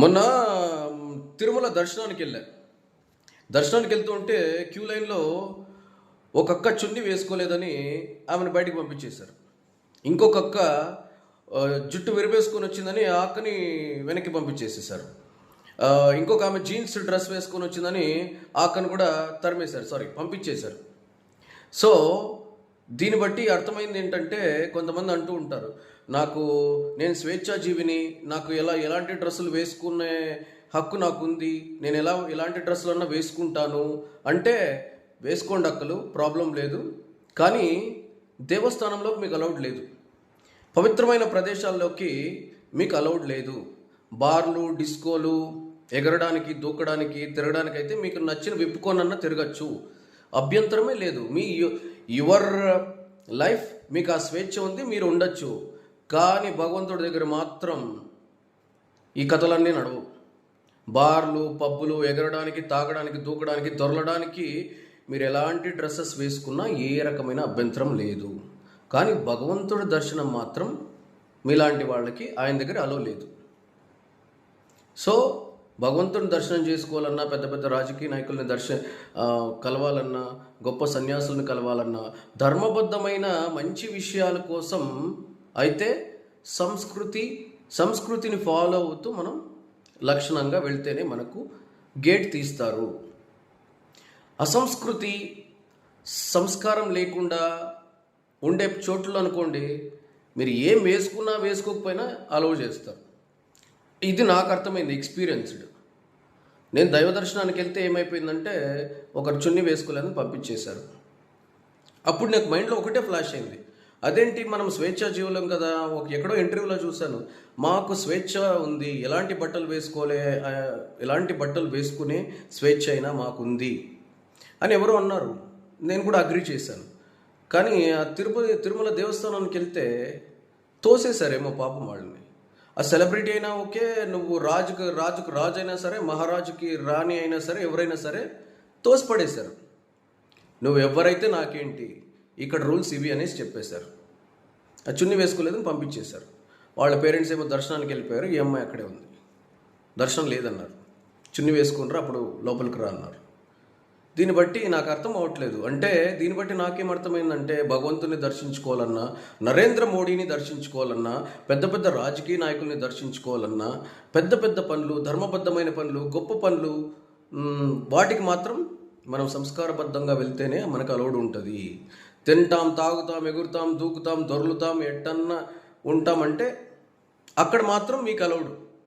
మొన్న తిరుమల దర్శనానికి వెళ్ళా. దర్శనానికి వెళ్తూ ఉంటే క్యూ లైన్లో ఒక అక్క చున్ని వేసుకోలేదని ఆమెను బయటికి పంపించేశారు. ఇంకొక అక్క జుట్టు విరిపేసుకొని వచ్చిందని ఆ అక్కని వెనక్కి పంపించేసేసారు ఇంకొక ఆమె జీన్స్ డ్రెస్ వేసుకొని వచ్చిందని ఆ అక్కను కూడా తరిమేశారు. సారీ పంపించేశారు. సో దీన్ని బట్టి అర్థమైంది ఏంటంటే కొంతమంది అంటూ ఉంటారు నాకు నేను స్వేచ్ఛాజీవిని నాకు ఎలా ఎలాంటి డ్రెస్సులు వేసుకునే హక్కు నాకుంది నేను ఎలా ఎలాంటి డ్రెస్సులన్నా వేసుకుంటాను. అంటే వేసుకోండి అక్కలు ప్రాబ్లం లేదు. కానీ దేవస్థానంలోకి మీకు అలౌడ్ లేదు. పవిత్రమైన ప్రదేశాల్లోకి మీకు అలౌడ్ లేదు. బార్లు డిస్కోలు ఎగరడానికి దూకడానికి తిరగడానికి అయితే మీకు నచ్చిన విప్పుకోనన్నా తిరగచ్చు. అభ్యంతరమే లేదు. మీ యువర్ లైఫ్ మీకు ఆ స్వేచ్ఛ ఉంది మీరు ఉండొచ్చు. కానీ భగవంతుడి దగ్గర మాత్రం ఈ కథలన్నీ నడవు. బార్లు పబ్బులు ఎగరడానికి తాగడానికి దూకడానికి దొరలడానికి మీరు ఎలాంటి డ్రెస్సెస్ వేసుకున్నా ఏ రకమైన అభ్యంతరం లేదు. కానీ భగవంతుడి దర్శనం మాత్రం మీలాంటి వాళ్ళకి ఆయన దగ్గర అలో లేదు. సో భగవంతుని దర్శనం చేసుకోవాలన్నా పెద్ద పెద్ద రాజకీయ నాయకుల్ని దర్శ కలవాలన్నా గొప్ప సన్యాసులను కలవాలన్నా ధర్మబద్ధమైన మంచి విషయాల కోసం అయితే సంస్కృతి సంస్కృతిని ఫాలో అవుతూ మనం లక్షణంగా వెళ్తేనే మనకు గేట్ తీస్తారు. అసంస్కృతి సంస్కారం లేకుండా ఉండే చోట్లు అనుకోండి మీరు ఏం వేసుకున్నా వేసుకోకపోయినా అలౌ చేస్తారు. ఇది నాకు అర్థమైంది ఎక్స్పీరియన్స్డ్ నేను దైవ దర్శనానికి వెళ్తే ఏమైపోయిందంటే ఒకరు చున్ని వేసుకోలేదని పంపించేశారు. అప్పుడు నాకు మైండ్లో ఒకటే ఫ్లాష్ అయింది. అదేంటి మనం స్వేచ్ఛ జీవులం కదా? ఒక ఎక్కడో ఇంటర్వ్యూలో చూశాను. మాకు స్వేచ్ఛ ఉంది. ఎలాంటి బట్టలు వేసుకోలే ఎలాంటి బట్టలు వేసుకునే స్వేచ్ఛ అయినా మాకు ఉంది అని ఎవరో అన్నారు. నేను కూడా అగ్రి చేశాను. కానీ ఆ తిరుపతి తిరుమల దేవస్థానానికి వెళ్తే తోసేశారేమో పాపం వాళ్ళని. ఆ సెలబ్రిటీ అయినా ఓకే నువ్వు రాజుకు రాజుకు రాజు అయినా సరే మహారాజుకి రాణి అయినా సరే ఎవరైనా సరే తోసిపడేశారు. నువ్వు ఎవరైతే నాకేంటి ఇక్కడ రూల్స్ ఇవి అనేసి చెప్పేశారు. ఆ చున్ని వేసుకోలేదని పంపించేశారు. వాళ్ళ పేరెంట్స్ ఏమో దర్శనానికి వెళ్ళిపోయారు ఈ అమ్మాయి అక్కడే ఉంది. దర్శనం లేదన్నారు. చున్ని వేసుకున్నారు అప్పుడు లోపలికి రా అన్నారు. దీన్ని బట్టి నాకు అర్థం అవ్వట్లేదు. అంటే దీన్ని బట్టి నాకేం అర్థమైందంటే భగవంతుని దర్శించుకోవాలన్నా నరేంద్ర మోడీని దర్శించుకోవాలన్నా పెద్ద పెద్ద రాజకీయ నాయకుల్ని దర్శించుకోవాలన్నా పెద్ద పెద్ద పనులు ధర్మబద్ధమైన పనులు గొప్ప పనులు వాటికి మాత్రం మనం సంస్కారబద్ధంగా వెళ్తేనే మనకు అలౌడ్ ఉంటుంది. తింటాం తాగుతాం ఎగురుతాం దూకుతాం దొర్లుతాం ఎట్టన్నా ఉంటామంటే అక్కడ మాత్రం మీకు అలౌడ్